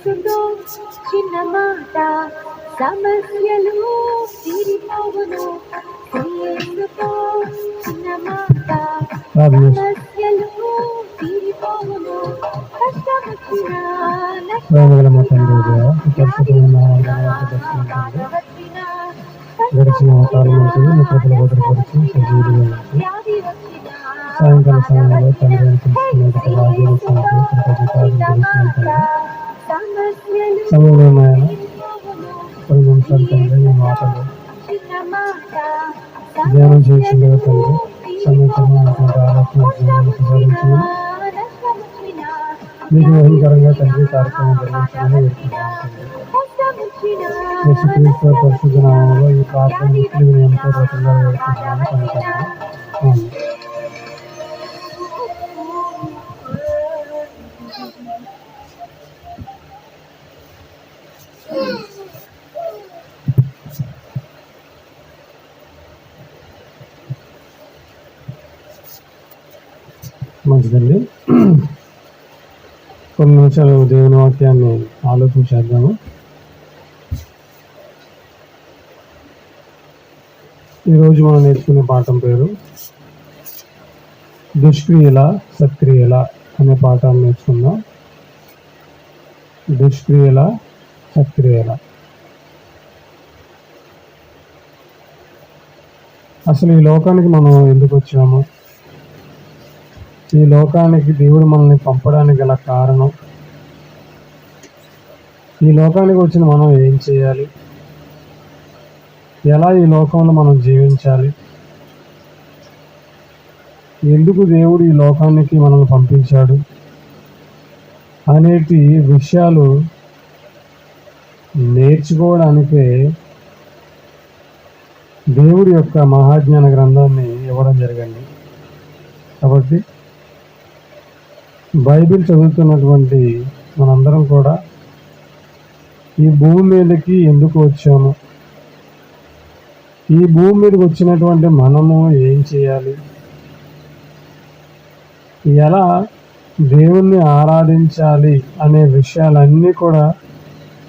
యేసుతో చిన్న మాట సమస్యలు తీరిపోవును యేసుతో చిన్న మాట సమస్యలు తీరిపోవును కష్టం తండ్రి గడిచిన కాలం భద్రపరిచి సాయంకాల సమయంలో తండ్రి కృతజ్ఞతలు తెలుస్తున్నాం తండ్రి సమస్యలు సమయంలో నాయన తీరిపోవును కొన్ని నిమిషాలు తండ్రి మీ మాటలు చిన్న మాట ధ్యానం చేసిండగా తండ్రి సమీపమైనటువంటి ఆలోచన జ్ఞానాన్ని ప్రసాదించమని నష్టం వచ్చినా మీకు మహిమకరంగా తండ్రి కార్యక్రమం జరిగించమని వేడుకుంటున్నాం తండ్రి యేసుక్రీస్తు పరిశుద్ధ నామంలో ఈ ప్రార్థన ముస్లిం ఎంతో రకంగా వేడుకుంటున్నాను తండ్రి ఆమేన్. కొన్ని నిమిషాలు దేవుని వాక్యాన్ని ఆలోచించేద్దాము ఈరోజు మనం నేర్చుకునే పాఠం పేరు దుష్క్రియల సక్రియల అనే పాఠాన్ని నేర్చుకుందాం. దుష్క్రియల సక్రియల అసలు ఈ లోకానికి మనం ఎందుకు వచ్చాము? ఈ లోకానికి దేవుడు మనల్ని పంపడానికి గల కారణం. ఈ లోకానికి వచ్చిన మనం ఏం చేయాలి? ఎలా ఈ లోకంలో మనం జీవించాలి? ఎందుకు దేవుడు ఈ లోకానికి మనల్ని పంపించాడు? అనేటి విషయాలు నేర్చుకోవడానికే దేవుడి యొక్క మహాజ్ఞాన గ్రంథాన్ని ఇవ్వడం జరిగింది. కాబట్టి బైబిల్ చదువుతున్నటువంటి మనందరం కూడా ఈ భూమి మీదకి ఎందుకు వచ్చాము? ఈ భూమి మీదకి వచ్చినటువంటి మనము ఏం చేయాలి? ఎలా దేవుణ్ణి ఆరాధించాలి అనే విషయాలన్నీ కూడా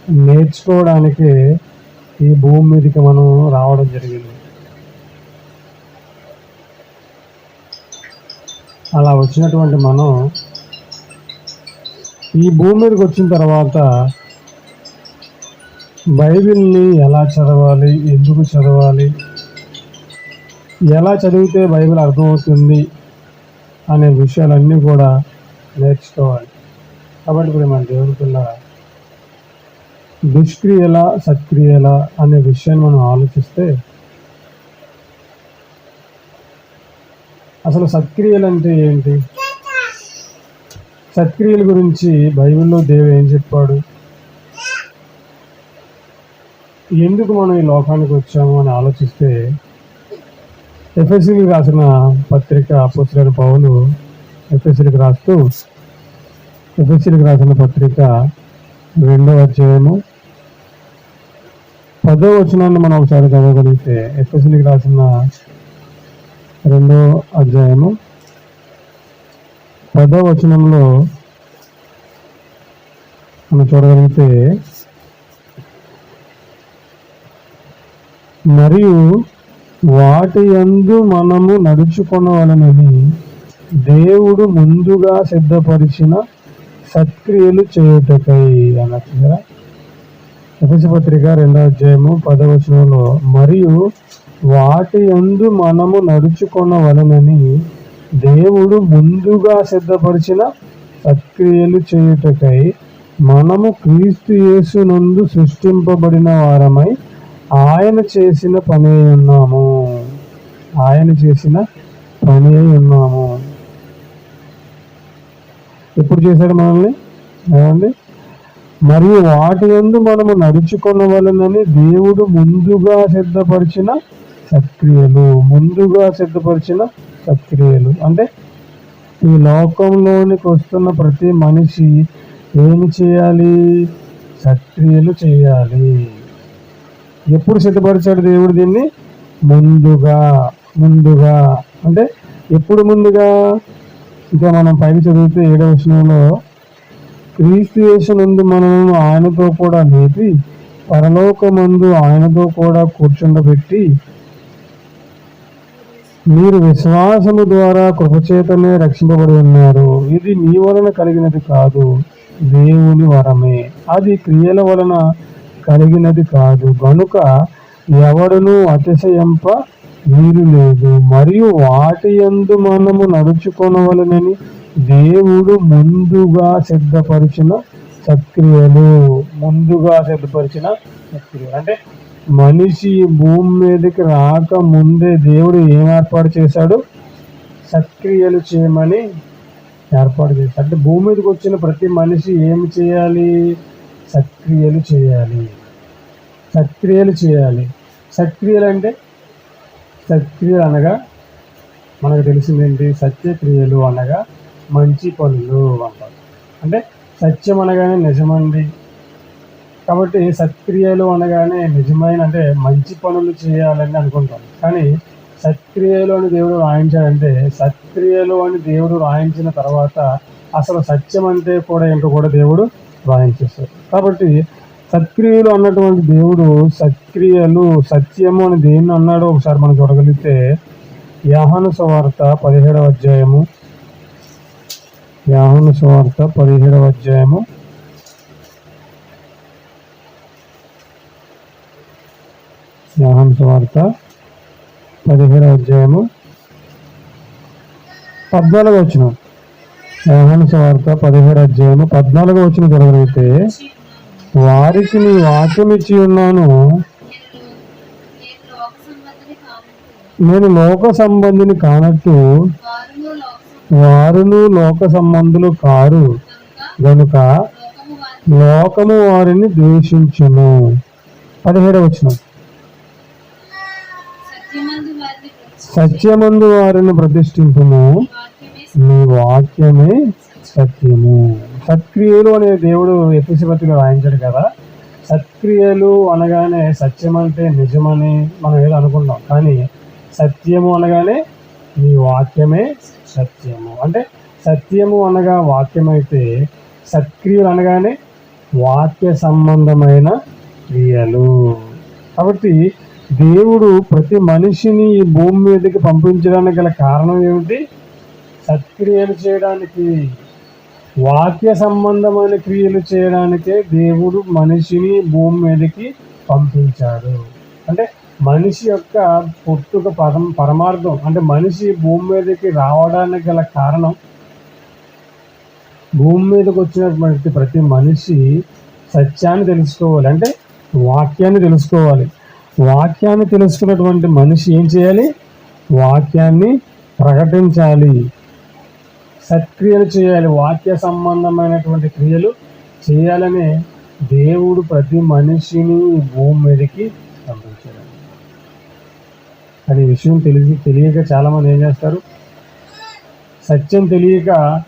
నేర్చుకోవడానికే ఈ భూమి మీదకి మనం రావడం జరిగింది. అలా వచ్చినటువంటి మనం ఈ భూమి మీదకి వచ్చిన తర్వాత బైబిల్ని ఎలా చదవాలి ఎందుకు చదవాలి ఎలా చదివితే బైబిల్ అర్థమవుతుంది అనే విషయాలన్నీ కూడా నేర్చుకోవాలి. కాబట్టి ఇప్పుడు మన దేవుని పిల్ల దుష్క్రియల సత్క్రియల అనే విషయాన్ని మనం ఆలోచిస్తే అసలు సత్క్రియలు అంటే ఏంటి? సత్క్రియల గురించి బైబిల్లో దేవుడు ఏం చెప్పాడు? ఎందుకు మనం ఈ లోకానికి వచ్చాము అని ఆలోచిస్తే ఎఫ్ఎస్సీకి రాసిన పత్రిక పుస్తకం పౌలు ఎఫ్ఎస్సికి రాస్తూ ఎఫ్ఎస్సీకి రాసిన పత్రిక రెండవ అధ్యాయము పదో వచనాన్ని మనం ఒకసారి చదవగలిగితే ఎఫ్ఎస్సీకి రాసిన రెండో అధ్యాయము పదో వచనంలో మనం చూడగలిగితే మరియు వాటి యందు మనము నడుచుకొనవలనని దేవుడు ముందుగా సిద్ధపరిచిన సత్క్రియలు చేయుటకై అన్నట్టు పత్రిక రెండవ అధ్యాయము పదవచనంలో మరియు వాటి యందు మనము నడుచుకొనవలనని దేవుడు ముందుగా సిద్ధపరిచిన సత్క్రియలు చేయుటకై మనము క్రీస్తు యేసునందు సృష్టింపబడిన వారమై ఆయన చేసిన పని ఉన్నాము. ఆయన చేసిన పని ఉన్నాము. ఎప్పుడు చేశాడు మనల్ని? ఏమండి? మరియు వాటి ఎందు మనము నడుచుకొనవలనని దేవుడు ముందుగా సిద్ధపరిచిన సత్క్రియలు ముందుగా సిద్ధపరిచిన సత్క్రియలు అంటే ఈ లోకంలోనికి వస్తున్న ప్రతి మనిషి ఏమి చేయాలి? సత్క్రియలు చేయాలి. ఎప్పుడు సిద్ధపరిచాడు దేవుడు దీన్ని? ముందుగా ముందుగా. అంటే ఎప్పుడు ముందుగా? ఇంకా మనం పైకి చదివితే ఏడవ వచనంలో క్రీస్తు ముందు మనము ఆయనతో కూడా లేపి పరలోకమందు ఆయనతో కూడా కూర్చుండబెట్టి మీరు విశ్వాసము ద్వారా కృపచేతనే రక్షింపబడి ఉన్నారు. ఇది నీ వలన కలిగినది కాదు దేవుని వరమే. అది క్రియల వలన కలిగినది కాదు. గనుక ఎవడును అతిశయంప వీరు లేదు. మరియు వాటి యందు మనము నడుచుకొనవలనని దేవుడు ముందుగా సిద్ధపరిచిన సక్రియలు ముందుగా సిద్ధపరిచిన సక్రియలు అంటే మనిషి భూమి మీదకి రాక ముందే దేవుడు ఏం ఏర్పాటు చేశాడు? సక్రియలు చేయమని ఏర్పాటు చేశాడు. అంటే భూమి మీదకి వచ్చిన ప్రతి మనిషి ఏమి చేయాలి? సక్రియలు చేయాలి. సక్రియలు చేయాలి. సక్రియలు అంటే? సత్క్రియలు అనగా మనకు తెలిసిందేంటి? సత్యక్రియలు అనగా మంచి పనులు అంటారు. అంటే సత్యం అనగానే నిజమండి. కాబట్టి సత్క్రియలు అనగానే నిజమైన అంటే మంచి పనులు చేయాలని అనుకుంటాం. కానీ సత్క్రియలు అని దేవుడు రాయించాడంటే సత్క్రియలు అని దేవుడు రాయించిన తర్వాత అసలు సత్యం అంటే కూడా ఏంటో కూడా దేవుడు రాయించేస్తాడు కాబట్టి సత్క్రియలు అన్నటువంటి దేవుడు సత్క్రియలు సత్యము అని దేన్ని అన్నాడో ఒకసారి మనం చూడగలిగితే యాహను సువార్త పదిహేడవ అధ్యాయము. యాహను సువార్త పదిహేడవ అధ్యాయము. యాహాను వార్త. పదిహేను అధ్యాయము. పద్నాలుగు వచ్చిన యాహాను వార్త పదిహేడు అధ్యాయము. పద్నాలుగు వచ్చిన జరగలిగితే వారికి నీ వాక్యం ఇచ్చి ఉన్నాను. నేను లోక సంబంధిని కానట్టు లోక వారును లోక సంబంధులు కారు. కనుక గనుక లోకము వారిని ద్వేషించును పదిహేడవ వచ్చినాం సత్యమందు వారిని ప్రతి సత్యమందు వారిని ప్రతిష్ఠింపుము. నీ వాక్యమే సత్యము. సత్క్రియలు అనే దేవుడు ఎపిసిపతిలో రాయించాడు కదా. సత్క్రియలు అనగానే సత్యం అంటే నిజమని మనం ఏదో అనుకుంటాం. కానీ సత్యము అనగానే నీ వాక్యమే సత్యము. అంటే సత్యము అనగా వాక్యమైతే సత్క్రియలు అనగానే వాక్య సంబంధమైన క్రియలు. కాబట్టి దేవుడు ప్రతి మనిషిని ఈ భూమి మీదకి పంపించడానికి గల కారణం ఏమిటి? సత్క్రియలు చేయడానికి వాక్య సంబంధమైన క్రియలు చేయడానికే దేవుడు మనిషిని భూమి మీదకి పంపించాడు. అంటే మనిషి యొక్క పుట్టుక పరం పరమార్థం అంటే మనిషి భూమి మీదకి రావడానికి గల కారణం భూమి మీదకి వచ్చినటువంటి ప్రతి మనిషి సత్యాన్ని తెలుసుకోవాలి. అంటే వాక్యాన్ని తెలుసుకోవాలి. వాక్యాన్ని తెలుసుకున్నటువంటి మనిషి ఏం చేయాలి? వాక్యాన్ని ప్రకటించాలి. సత్క్రియలు చేయాలి. వాక్య సంబంధమైనటువంటి క్రియలు చేయాలనే దేవుడు ప్రతి మనిషిని భూమి మీదకి పంపించాడు. అది విషయం తెలిసి తెలియక చాలామంది ఏం చేస్తారు? సత్యం తెలియక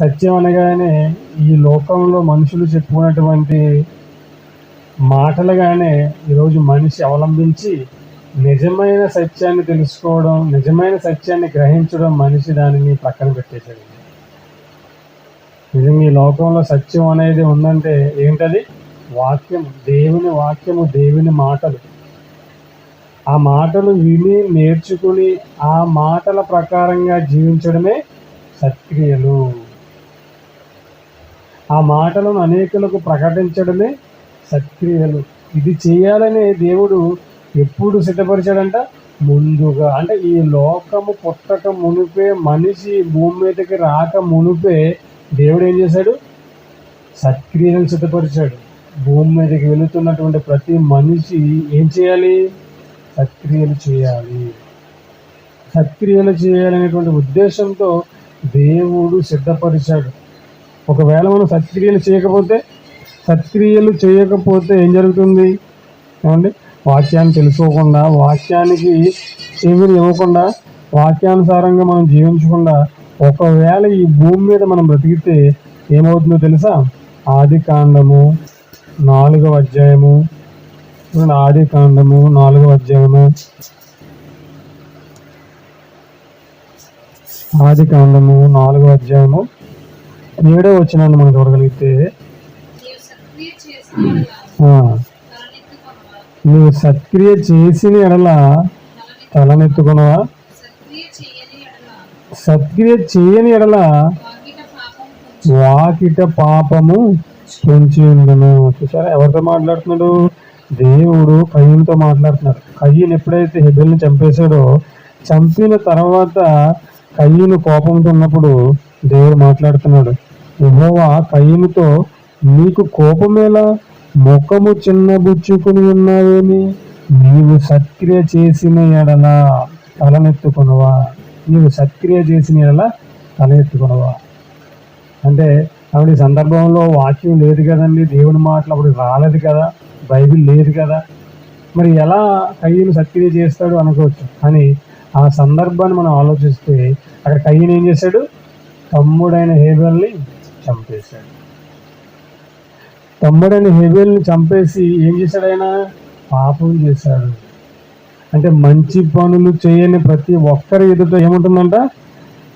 సత్యం అనగానే ఈ లోకంలో మనుషులు చెప్పుకున్నటువంటి మాటలుగానే ఈరోజు మనిషి అవలంబించి నిజమైన సత్యాన్ని తెలుసుకోవడం నిజమైన సత్యాన్ని గ్రహించడం మనిషి దానిని పక్కన పెట్టేశాడు. నిజంగా ఈ లోకంలో సత్యం అనేది ఉందంటే ఏంటది? వాక్యం దేవుని వాక్యము దేవుని మాటలు. ఆ మాటలు విని నేర్చుకుని ఆ మాటల ప్రకారంగా జీవించడమే సత్క్రియలు. ఆ మాటలను అనేకులకు ప్రకటించడమే సత్క్రియలు. ఇది చేయాలనే దేవుడు ఎప్పుడు సిద్ధపరిచాడంట? ముందుగా. అంటే ఈ లోకము పుట్టక మునిపే మనిషి భూమి మీదకి రాక మునిపే దేవుడు ఏం చేశాడు? సత్క్రియలను సిద్ధపరిచాడు. భూమి మీదకి వెళుతున్నటువంటి ప్రతి మనిషి ఏం చేయాలి? సత్క్రియలు చేయాలి. సత్క్రియలు చేయాలనేటువంటి ఉద్దేశంతో దేవుడు సిద్ధపరిచాడు. ఒకవేళ మనం సత్క్రియలు చేయకపోతే సత్క్రియలు చేయకపోతే ఏం జరుగుతుంది? ఏమండి? వాక్యాన్ని తెలుసుకోకుండా వాక్యానికి చెవిని ఇవ్వకుండా వాక్యానుసారంగా మనం జీవించకుండా ఒకవేళ ఈ భూమి మీద మనం బ్రతికితే ఏమవుతుందో తెలుసా? ఆది కాండము నాలుగవ అధ్యాయము. ఆది కాండము నాలుగవ అధ్యాయము. ఆది కాండము నాలుగవ అధ్యాయము. ఏడో వచ్చినాన్ని మనం చూడగలిగితే నీవు సక్రియ చేసిన ఎడల ఆ, తలనెత్తుకొనవా నువ్వు సత్క్రియ చేసిన ఎడల తలనెత్తు తలనెత్తుకునవా సక్రియ చేయని ఎడల సత్క్రియ చేయని ఎడల వాకిట పాపము పొంచి ఉండును చూసారా ఎవరితో మాట్లాడుతున్నాడు? దేవుడు కయ్యంతో మాట్లాడుతున్నాడు. కయ్యను ఎప్పుడైతే హెబెల్ని చంపేశాడో చంపిన తర్వాత కయ్యను కోపంతో ఉన్నప్పుడు దేవుడు మాట్లాడుతున్నాడు. యెహోవా కయ్యనుతో నీకు కోపమేలా ముఖము చిన్నబుచ్చుకుని ఉన్నావేమి? నీవు సత్క్రియ చేసిన ఎడల తలనెత్తుకునవా? నీవు సత్క్రియ చేసిన ఎడల తలనెత్తుకునవా? అంటే ఆవిడ ఈ సందర్భంలో వాక్యం లేదు కదండి. దేవుని మాటలు అప్పుడు రాలేదు కదా. బైబిల్ లేదు కదా. మరి ఎలా కయ్యను సత్క్రియ చేస్తాడు అనుకోవచ్చు. అని ఆ సందర్భాన్ని మనం ఆలోచిస్తే అక్కడ కయ్యను ఏం చేశాడు? తమ్ముడైన హేబల్ని చంపేశాడు. తమ్ముడని హెబెల్ని చంపేసి ఏం చేశాడు ఆయన? పాపం చేశాడు. అంటే మంచి పనులు చేయని ప్రతి ఒక్కరి ఎదుట ఏముంటుందంట?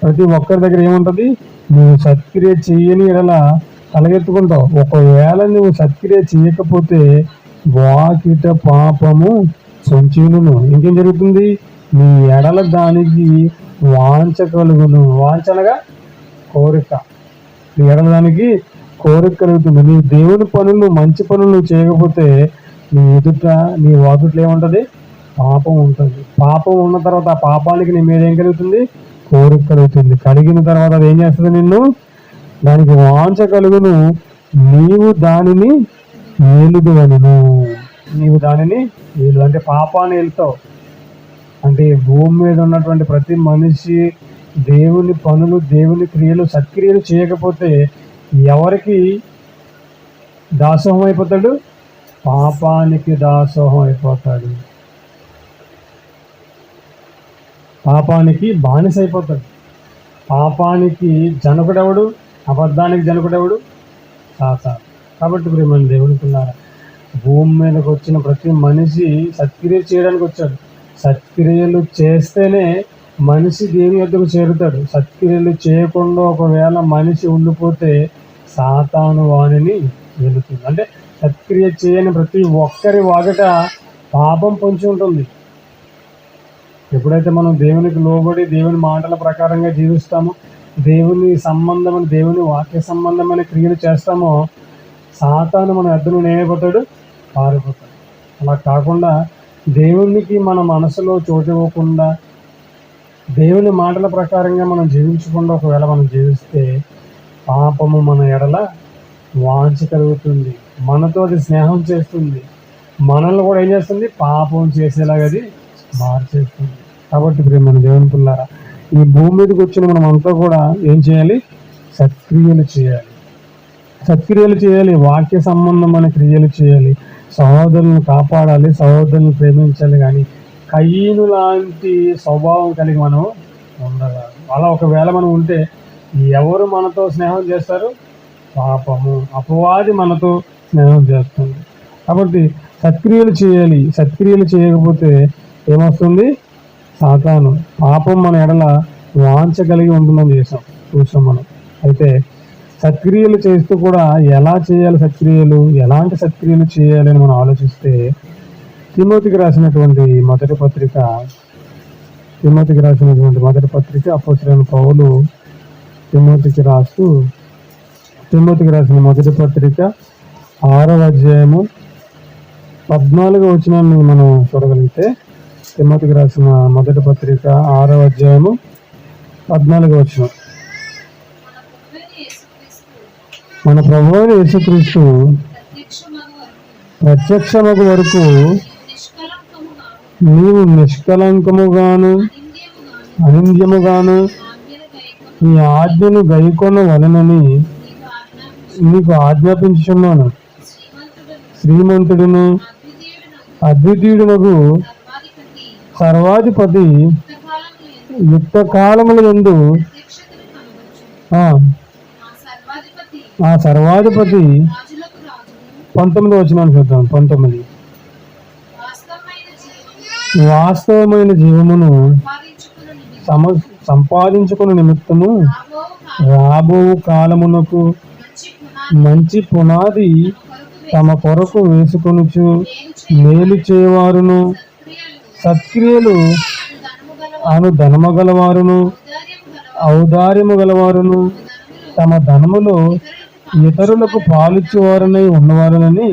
ప్రతి ఒక్కరి దగ్గర ఏముంటుంది? నువ్వు సత్క్రియ చెయ్యని ఇలా తలగెత్తుకుంటావు. ఒకవేళ నువ్వు సత్క్రియ చేయకపోతే వాకిట పాపము సంచీనును. ఇంకేం జరుగుతుంది? నీ ఎడల దానికి వాంచ కలుగును. కోరిక. నీ ఎడల దానికి కోరిక కలుగుతుంది. నీ దేవుని పనులు మంచి పనులు నువ్వు చేయకపోతే నీ ఎదుట నీ వాకిట్లో ఏముంటుంది? పాపం ఉంటుంది. పాపం ఉన్న తర్వాత ఆ పాపానికి నీ మీద ఏం కలుగుతుంది? కోరిక కలుగుతుంది. కలిగిన తర్వాత అది ఏం చేస్తుంది నిన్ను? దానికి వాంఛ కలుగును. నీవు దానిని ఏలుగువను నీవు దానిని ఏలు. అంటే పాపాన్ని వెళ్తావు అంటే భూమి మీద ఉన్నటువంటి ప్రతి మనిషి దేవుని పనులు దేవుని క్రియలు సత్క్రియలు చేయకపోతే ఎవరికి దాసోహం అయిపోతాడు? పాపానికి దాసోహం అయిపోతాడు. పాపానికి బానిస అయిపోతాడు. పాపానికి జనకుడెవడు? అబద్ధానికి జనకుడెవడు? సాతాను కాబట్టి ప్రేమ దేవుడుకున్నారా భూమి మీదకి వచ్చిన ప్రతి మనిషి సత్క్రియ చేయడానికి వచ్చాడు. సత్క్రియలు చేస్తేనే మనిషి దేని యొద్దకు చేరుతాడు? సత్క్రియలు చేయకుండా ఒకవేళ మనిషి ఉండిపోతే సాతాను వాణిని వెళుతుంది అంటే సత్క్రియ చేయని ప్రతి ఒక్కరి వాగట పాపం పొంచి ఉంటుంది. ఎప్పుడైతే మనం దేవునికి లోబడి దేవుని మాటల ప్రకారంగా జీవిస్తామో దేవుని సంబంధమైన దేవుని వాక్య సంబంధమైన క్రియలు చేస్తామో సాతాను మన అద్దను నేయబోతాడు పారిపోతాడు. అలా కాకుండా దేవునికి మన మనసులో చోటు ఇవ్వకుండా దేవుని మాటల ప్రకారంగా మనం జీవించకుండా ఒకవేళ మనం జీవిస్తే పాపము మన ఎడల వాంఛ కలుగుతుంది. మనతో అది స్నేహం చేస్తుంది. మనల్ని కూడా ఏం చేస్తుంది? పాపం చేసేలాగా అది మార్చేస్తుంది. కాబట్టి ఇప్పుడు మన దేవుని పిల్లారా ఈ భూమి మీదకి వచ్చిన మనం అంతా కూడా ఏం చేయాలి? సత్క్రియలు చేయాలి. సత్క్రియలు చేయాలి. వాక్య సంబంధమైన క్రియలు చేయాలి. సహోదరులను కాపాడాలి. సహోదరులను ప్రేమించాలి. కానీ కయ్యను లాంటి స్వభావం కలిగి మనం ఉండరాదు అలా ఒకవేళ మనం ఉంటే ఎవరు మనతో స్నేహం చేస్తారు? పాపము. అపవాది మనతో స్నేహం చేస్తుంది. కాబట్టి సత్క్రియలు చేయాలి. సత్క్రియలు చేయకపోతే ఏమొస్తుంది? సాతాను. పాపం మన ఎడల వాంఛ కలిగి ఉంటుందని చేసాం చూసాం మనం. అయితే సత్క్రియలు చేస్తూ కూడా ఎలా చేయాలి సత్క్రియలు? ఎలాంటి సత్క్రియలు చేయాలి అని మనం ఆలోచిస్తే తిమోతికి రాసినటువంటి మొదటి పత్రిక తిమోతికి రాసినటువంటి మొదటి పత్రిక అపోసరైన పౌలు తిమోతికి రాస్తూ తిమోతికి రాసిన మొదటి పత్రిక ఆరవ అధ్యాయము పద్నాలుగు వచనాన్ని మనం చూడగలిగితే తిమ్మతికి రాసిన మొదటి పత్రిక ఆరవ అధ్యాయము పద్నాలుగు వచనం. మన ప్రభువైన ప్రభు యేసుక్రీస్తు ప్రత్యక్షమగు వరకు నీవు నిష్కలంకముగాను అనింద్యముగాను అనింద్యముగాను ఆజ్ఞను ఈ ఆజ్ఞను గైకొన వలనని నీకు ఆజ్ఞాపించున్నాను శ్రీమంతుడును అద్వితీయుడునకు సర్వాధిపతి యుక్త కాలముల ఎందు ఆ, సర్వాధిపతి పంతొమ్మిది వచ్చినాను చూద్దాం పంతొమ్మిది. వాస్తవమైన జీవమును సమ సంపాదించుకున్న నిమిత్తము రాబో కాలమునకు మంచి పునాది తమ కొరకు వేసుకొనుచు మేలు చేయవారును. సత్క్రియలు అను ధనము గలవారును ఔదార్యము గలవారును తమ ధనములో ఇతరులకు ఇతరులకు పాలిచ్చేవారనై ఉన్నవారనని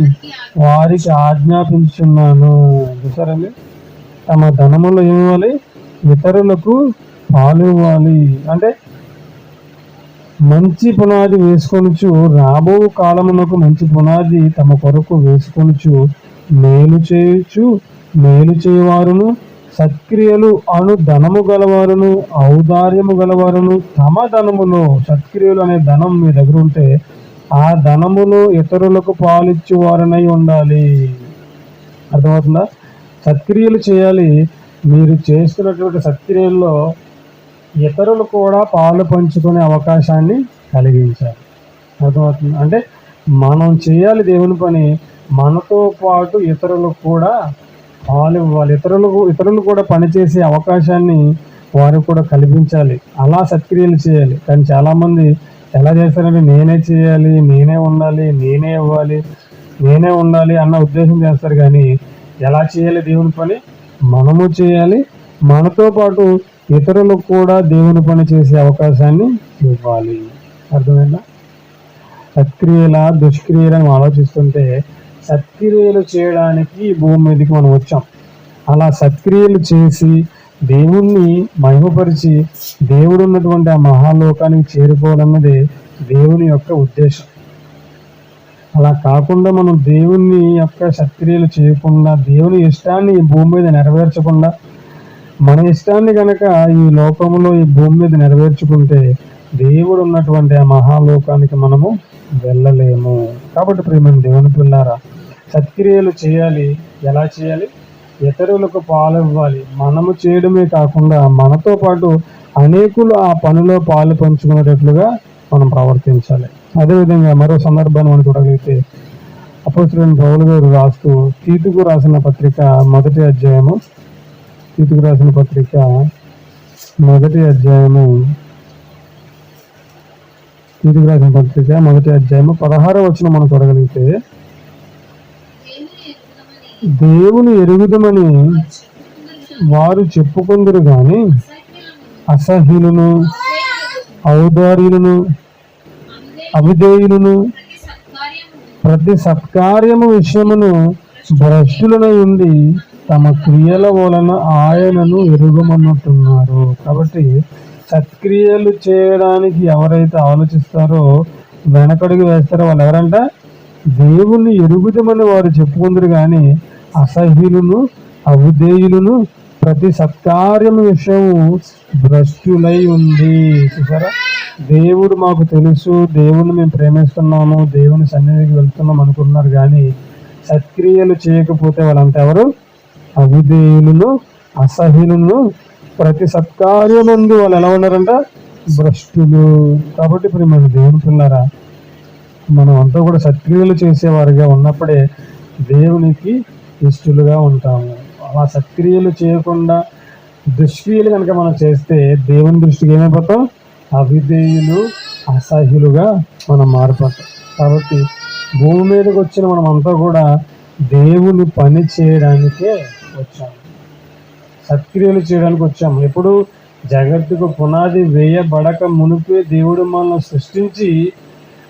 వారికి ఆజ్ఞాపించున్నాను చూసారండి తమ ధనములు ఇవ్వాలి ఇతరులకు పాలు ఇవ్వాలి. అంటే మంచి పునాది వేసుకొనుచు రాబో కాలమునకు మంచి పునాది తమ కొరకు వేసుకొనుచు మేలు చేయొచ్చు మేలు చేయవారును సత్క్రియలు అను ధనము గలవారును ఔదార్యము గలవారును తమ ధనములో సత్క్రియలు అనే ధనం మీ దగ్గర ఉంటే ఆ ధనములో ఇతరులకు పాలిచ్చువారనై ఉండాలి. అర్థమవుతుందా? సత్క్రియలు చేయాలి. మీరు చేస్తున్నటువంటి సత్క్రియల్లో ఇతరులు కూడా పాలు పంచుకునే అవకాశాన్ని కలిగించాలి. అర్థమవుతుంది? అంటే మనం చేయాలి దేవుని పని మనతో పాటు ఇతరులకు కూడా పాలు ఇవ్వాలి. ఇతరులకు ఇతరులు కూడా పనిచేసే అవకాశాన్ని వారు కూడా కల్పించాలి అలా సత్క్రియలు చేయాలి. కానీ చాలామంది ఎలా చేస్తారంటే నేనే చేయాలి నేనే ఉండాలి నేనే ఇవ్వాలి నేనే ఉండాలి అన్న ఉద్దేశం చేస్తారు. కానీ ఎలా చేయాలి దేవుని పని? మనము చేయాలి. మనతో పాటు ఇతరులకు కూడా దేవుని పని చేసే అవకాశాన్ని ఇవ్వాలి. అర్థమైందా? సత్క్రియల దుష్క్రియలను ఆలోచిస్తుంటే సత్క్రియలు చేయడానికి భూమి మీదకి మనం వచ్చాం. అలా సత్క్రియలు చేసి దేవుణ్ణి మహిమపరిచి దేవుడు ఉన్నటువంటి ఆ మహాలోకానికి చేరుకోవాలన్నదే దేవుని యొక్క ఉద్దేశం. అలా కాకుండా మనం దేవుని యొక్క సత్క్రియలు చేయకుండా దేవుని ఇష్టాన్ని ఈ భూమి మీద నెరవేర్చకుండా మన ఇష్టాన్ని కనుక ఈ లోకంలో ఈ భూమి మీద నెరవేర్చుకుంటే దేవుడు ఉన్నటువంటి ఆ మహాలోకానికి మనము వెళ్ళలేము. కాబట్టి ప్రేమ దేవుని పిల్లారా సత్క్రియలు చేయాలి. ఎలా చేయాలి? ఇతరులకు పాలు ఇవ్వాలి మనము చేయడమే కాకుండా మనతో పాటు అనేకులు ఆ పనిలో పాలు పంచుకునేటట్లుగా మనం ప్రవర్తించాలి. అదేవిధంగా మరో సందర్భాన్ని మనం చూడగలిగితే అపోస్తులైన పౌలు గారు రాస్తూ తీతుకు రాసిన పత్రిక మొదటి అధ్యాయము తీతుకు రాసిన పత్రిక మొదటి అధ్యాయము తీతుకు రాసిన పత్రిక మొదటి అధ్యాయము పదహార వచ్చిన మనం చూడగలిగితే దేవుని ఎరుగుదమని వారు చెప్పుకుందరు కానీ అసహ్యులను, ఔదార్యులను అవిధేయులను, ప్రతి సత్కార్యము ప్రతి సత్కార్యము విషయమును భ్రష్టులనై ఉండి తమ క్రియల వలన ఆయనను ఎరుగమన్నట్టున్నారు. కాబట్టి సత్క్రియలు చేయడానికి ఎవరైతే ఆలోచిస్తారో వెనకడుగు వేస్తారో వాళ్ళు ఎవరంట దేవుణ్ణి ఎరుగుదమని వారు చెప్పుకుందరు కానీ అసహ్యులను అవిధేయులను ప్రతి సత్కార్యం విషయము భ్రష్టులై ఉంది. చూసారా? దేవుడు మాకు తెలుసు దేవుని మేము ప్రేమిస్తున్నాము దేవుని సన్నిధికి వెళ్తున్నాం అనుకున్నారు కానీ సత్క్రియలు చేయకపోతే వాళ్ళంతా ఎవరు? అవిధేయులను అసహ్యులను. ప్రతి సత్కార్యమందు వాళ్ళు ఎలా ఉన్నారంట? భ్రష్టులు. కాబట్టి ఇప్పుడు మన దేవుని పిల్లరా మనం అంతా కూడా సత్క్రియలు చేసేవారుగా ఉన్నప్పుడే దేవునికి ఇష్టలుగా ఉంటాము. అలా సత్క్రియలు చేయకుండా దుష్క్రియలు కనుక మనం చేస్తే దేవుని దృష్టికి ఏమైపోతాం? అవిధేయులు అసహ్యులుగా మనం మారిపోతాం. కాబట్టి భూమి మీదకి వచ్చిన మనం అంతా కూడా దేవుని పని చేయడానికే వచ్చాము. సత్క్రియలు చేయడానికి వచ్చాము. ఎప్పుడు జగత్తుకు పునాది వేయబడక మునిపే దేవుడు మనల్ని సృష్టించి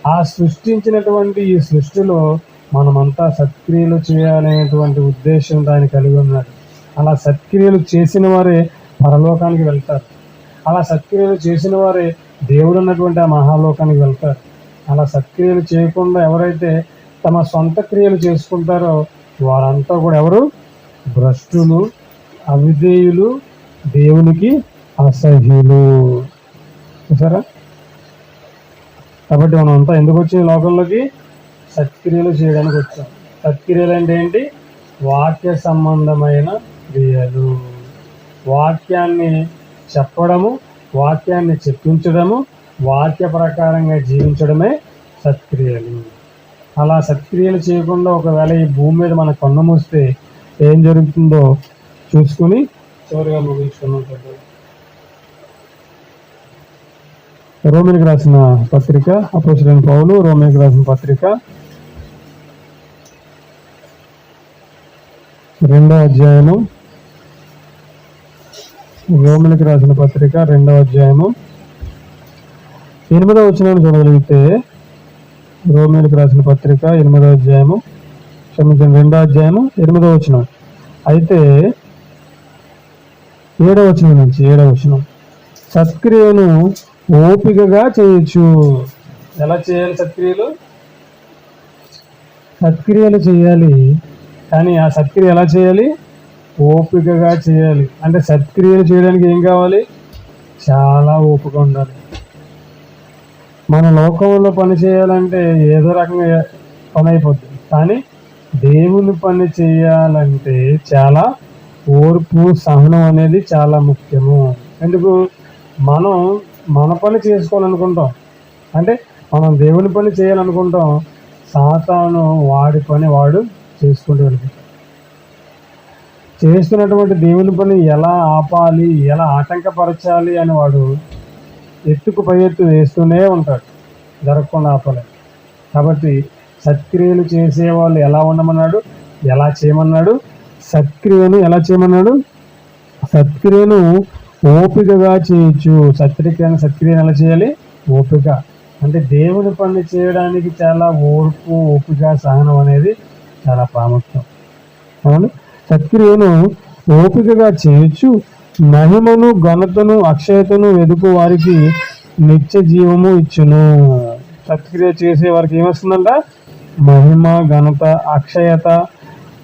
ఆ సృష్టించినటువంటి ఈ సృష్టిలో మనమంతా సత్క్రియలు చేయాలనేటువంటి ఉద్దేశం దాన్ని కలిగి ఉన్నాడు. అలా సత్క్రియలు చేసిన వారే పరలోకానికి వెళ్తారు. అలా సత్క్రియలు చేసిన వారే దేవుడు ఉన్నటువంటి ఆ మహాలోకానికి వెళ్తారు. అలా సత్క్రియలు చేయకుండా ఎవరైతే తమ సొంత క్రియలు చేసుకుంటారో వారంతా కూడా ఎవరు? భ్రష్టులు అవిధేయులు దేవునికి అసహ్యులు. చూసారా? కాబట్టి మనం అంతా ఎందుకు వచ్చింది లోకంలోకి? సత్క్రియలు చేయడానికి వచ్చాం. సత్క్రియలు అంటే ఏంటి? వాక్య సంబంధమైన క్రియలు. వాక్యాన్ని చెప్పడము వాక్యాన్ని చెప్పించడము వాక్య ప్రకారంగా జీవించడమే సత్క్రియలు. అలా సత్క్రియలు చేయకుండా ఒకవేళ ఈ భూమి మీద మన కన్ను మూస్తే ఏం జరుగుతుందో చూసుకుని చివరిగా ఉంటుంది రోమిలకు రాసిన పత్రిక అపోసరైన పౌలు రోమిలకు రాసిన పత్రిక రెండో అధ్యాయము. రోములకి రాసిన పత్రిక రెండవ అధ్యాయము. ఎనిమిదవ వచనాన్ని చూడగలిగితే రోమిలకు రాసిన పత్రిక ఎనిమిదవ అధ్యాయము. క్షమించండి రెండో అధ్యాయము ఎనిమిదవ వచనం. అయితే ఏడవ వచనం నుంచి ఏడవ వచనం. సత్క్రియను ఓపికగా చేయొచ్చు. ఎలా చేయాలి సత్క్రియలు? సత్క్రియలు చేయాలి కానీ ఆ సత్క్రియ ఎలా చేయాలి? ఓపికగా చేయాలి. అంటే సత్క్రియలు చేయడానికి ఏం కావాలి? చాలా ఓపిక ఉండాలి. మన లోకంలో పని చేయాలంటే ఏదో రకంగా పని అయిపోతుంది కానీ దేవుని పని చేయాలంటే చాలా ఓర్పు సహనం అనేది చాలా ముఖ్యము. ఎందుకు? మనం మన పని చేసుకోవాలనుకుంటాం. అంటే మనం దేవుని పని చేయాలనుకుంటాం. సాతాను వాడి పని వాడు చేసుకుంటూ చేస్తున్నటువంటి దేవుని పని ఎలా ఆపాలి ఎలా ఆటంకపరచాలి అని వాడు ఎత్తుకు పై ఎత్తు వేస్తూనే ఉంటాడు. జరగకుండా ఆపలేదు కాబట్టి సత్క్రియలు చేసేవాళ్ళు ఎలా ఉండమన్నాడు? ఎలా చేయమన్నాడు? సత్క్రియను ఎలా చేయమన్నాడు? సత్క్రియను ఓపికగా చేయొచ్చు. సత్క్రియను సత్క్రియను ఎలా చేయాలి? ఓపిక. అంటే దేవుని పని చేయడానికి చాలా ఓర్పు ఓపిక సహనం అనేది చాలా ప్రాముఖ్యం. అవును? సత్క్రియను ఓపికగా చేయొచ్చు మహిమను ఘనతను అక్షయతను వెదుకు వారికి నిత్య జీవము ఇచ్చును. సత్క్రియ చేసే వారికి ఏమొస్తుందంట? మహిమ ఘనత అక్షయత.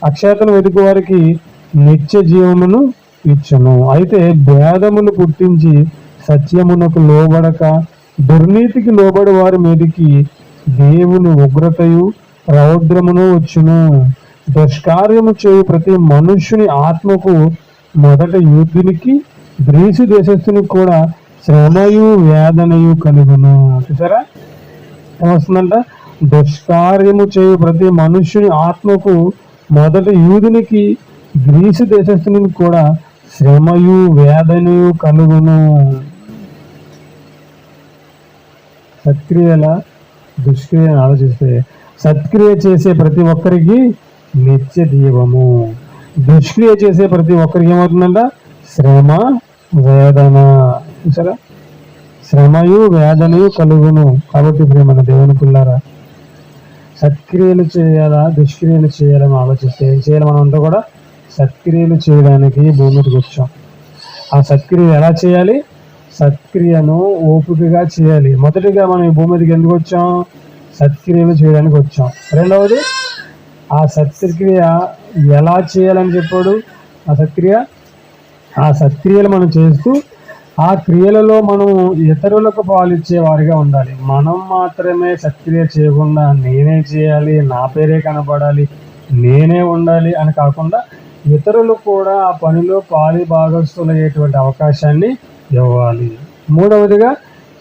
అక్షయతను వెతుకు వారికి నిత్య జీవమును ఇచ్చును. అయితే భేదములు పుట్టించి సత్యమునకు లోబడక దుర్నీతికి లోబడి వారి మీదికి దేవుని ఉగ్రతయు రౌద్రమును వచ్చును. దుష్కార్యము చేయు ప్రతి మనుష్యుని ఆత్మకు మొదట యూదునికి గ్రీసు దేశస్థునికి కూడా శ్రమయు వేదనయు కలుగును. చూసారా ఏమొస్తుందంట? దుష్కార్యము చేయు ప్రతి మనుష్యుని ఆత్మకు మొదట యూదునికి గ్రీసు దేశస్థునికి కూడా శ్రమయు వేదనయు కలుగును. సత్క్రియల దుష్క్రియను ఆలోచిస్తే సత్క్రియ చేసే ప్రతి ఒక్కరికి నిత్య దీవము. దుష్క్రియ చేసే ప్రతి ఒక్కరికి ఏమవుతుందంట? శ్రమ వేదన. చూసారా? శ్రమయు వేదనయు కలుగును. కాబట్టి మన దేవుని పిల్లారా? సత్క్రియలు చేయాలా? దుష్క్రియలు చేయాలని ఆలోచిస్తే ఏం చేయాలి మనం అంతా కూడా? సత్క్రియలు చేయడానికి భూమికి మీదకి వచ్చాం. ఆ సత్క్రియ ఎలా చేయాలి? సత్క్రియను ఓపికగా చేయాలి. మొదటిగా మనం ఈ భూమి మీదకి ఎందుకు వచ్చాం? సత్క్రియలు చేయడానికి వచ్చాం. రెండవది ఆ సత్క్రియ ఎలా చేయాలని చెప్పాడు? ఆ సత్క్రియ ఆ సత్క్రియలు మనం చేస్తూ ఆ క్రియలలో మనం ఇతరులకు పాలిచ్చేవారిగా ఉండాలి. మనం మాత్రమే సత్క్రియ చేయకుండా నేనే చేయాలి నా పేరే కనపడాలి నేనే ఉండాలి అని కాకుండా ఇతరులు కూడా ఆ పనిలో పాలి భాగస్థులయ్యేటువంటి అవకాశాన్ని ఇవ్వాలి. మూడవదిగా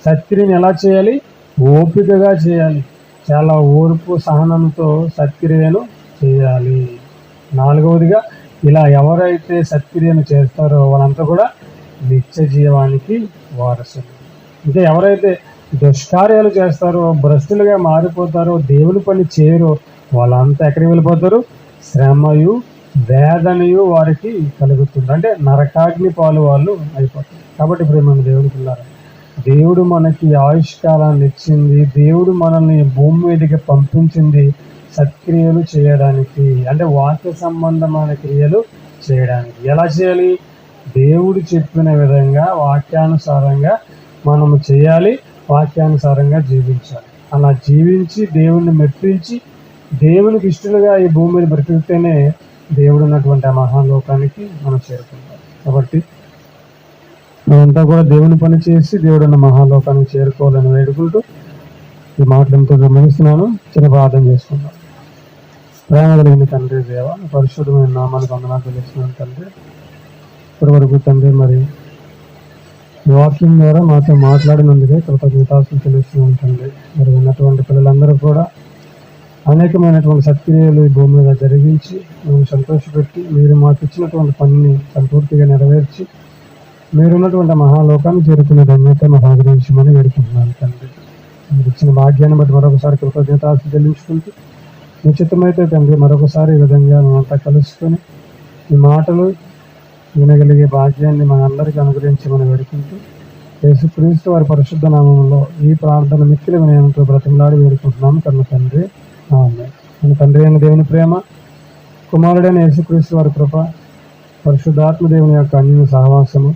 సత్క్రియను ఎలా చేయాలి? ఓపికగా చేయాలి. చాలా ఓర్పు సహనంతో సత్క్రియను చేయాలి. నాలుగవదిగా ఇలా ఎవరైతే సత్క్రియను చేస్తారో వాళ్ళంతా కూడా నిత్య జీవానికి వారసులు. ఇంకా ఎవరైతే దుష్కార్యాలు చేస్తారో భ్రష్టులుగా మారిపోతారో దేవుని పని చేయరో వాళ్ళంతా ఎక్కడికి వెళ్ళిపోతారు? శ్రమయు వేదనయు వారికి కలుగుతుంది. అంటే నరకాగ్ని పాలు వాళ్ళు అయిపోతారు. కాబట్టి ప్రేమ దేవుని పిల్లారా దేవుడు మనకి ఆయుష్కాలాన్ని ఇచ్చింది దేవుడు మనల్ని భూమి మీదకి పంపించింది సత్క్రియలు చేయడానికి అంటే వాక్య సంబంధమైన క్రియలు చేయడానికి. ఎలా చేయాలి? దేవుడు చెప్పిన విధంగా వాక్యానుసారంగా మనము చేయాలి వాక్యానుసారంగా జీవించాలి. అలా జీవించి దేవుణ్ణి మెప్పించి దేవునికి ఇష్టలుగా ఈ భూమి మీద బ్రతికితేనే దేవుడు ఉన్నటువంటి ఆ మహాలోకానికి మనం చేరుకుంటాం. కాబట్టి మేమంతా కూడా దేవుని పని చేసి దేవుడు ఉన్న మహాలోకానికి చేరుకోవాలని వేడుకుంటూ ఈ మాటలు ఎంతో గమనిస్తున్నాను. చిన్న ప్రార్థన చేసుకుందాం. ప్రేమ కలిగిన తండ్రి దేవ పరిశుద్ధమైన నామానికి వందనాలు తెలుస్తున్నాను తండ్రి. ఇప్పటి వరకు తండ్రి మరి వాక్యం ద్వారా మాతో మాట్లాడినందుకే కృతజ్ఞతాసులు తెలుస్తున్నాను తండ్రి. మరి ఉన్నటువంటి పిల్లలందరూ కూడా అనేకమైనటువంటి సత్క్రియలు ఈ భూమి మీద జరిగించి మేము సంతోషపెట్టి మీరు మాకు ఇచ్చినటువంటి పనిని సంపూర్తిగా నెరవేర్చి మీరున్నటువంటి మహాలోకాన్ని చేరుకునే ధన్యత మాకు వేడుకుంటున్నాను తండ్రి. మీరు ఇచ్చిన భాగ్యాన్ని బట్టి మరొకసారి కృతజ్ఞతాలు చెల్లించుకుంటూ నిశ్చితమైతే తండ్రి మరొకసారి ఈ విధంగా మేమంతా కలుసుకొని ఈ మాటలు వినగలిగే భాగ్యాన్ని మా అందరికీ అనుగ్రహించమని వేడుకుంటూ యేసుక్రీస్తు వారి పరిశుద్ధ నామంలో ఈ ప్రార్థన మిక్కిలి వినయంతో బ్రతిమలాడి వేడుకుంటున్నాము కన్న తండ్రి. ఆమె మన తండ్రి అయిన దేవుని ప్రేమ కుమారుడైన యేసుక్రీస్తు వారి కృప పరిశుద్ధాత్మ దేవుని యొక్క అన్య సహవాసము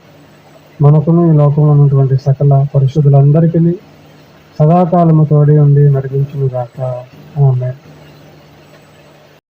మనకును ఈ లోకంలో ఉన్నటువంటి సకల పరిశుద్ధులందరికీ సదాకాలము తోడి ఉండి నడిపించుగాక ఆమె